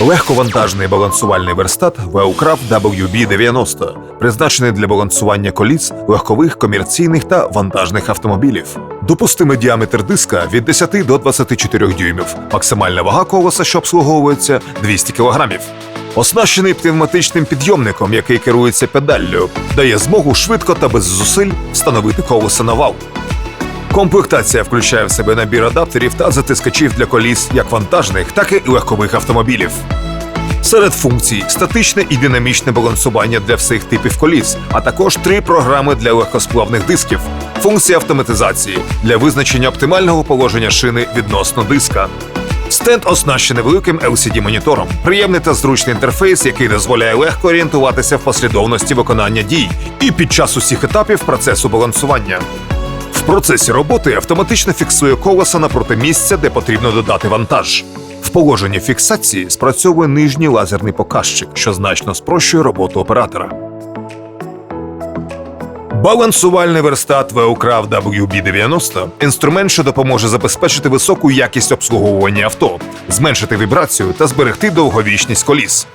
Легковантажний балансувальний верстат Wellcraft WB90, призначений для балансування коліс, легкових, комерційних та вантажних автомобілів. Допустимий діаметр диска від 10 до 24 дюймів. Максимальна вага колеса, що обслуговується 200 кг. Оснащений пневматичним підйомником, який керується педаллю, дає змогу швидко та без зусиль встановити колесо на вал. Комплектація включає в себе набір адаптерів та затискачів для коліс як вантажних, так і легкових автомобілів. Серед функцій статичне і динамічне балансування для всіх типів коліс, а також три програми для легкосплавних дисків, функція автоматизації для визначення оптимального положення шини відносно диска. Стенд оснащений великим LCD-монітором, приємний та зручний інтерфейс, який дозволяє легко орієнтуватися в послідовності виконання дій і під час усіх етапів процесу балансування. Процесі роботи автоматично фіксує колеса напроти місця, де потрібно додати вантаж. В положенні фіксації спрацьовує нижній лазерний показчик, що значно спрощує роботу оператора. Балансувальний верстат Wellcraft WB90 – інструмент, що допоможе забезпечити високу якість обслуговування авто, зменшити вібрацію та зберегти довговічність коліс.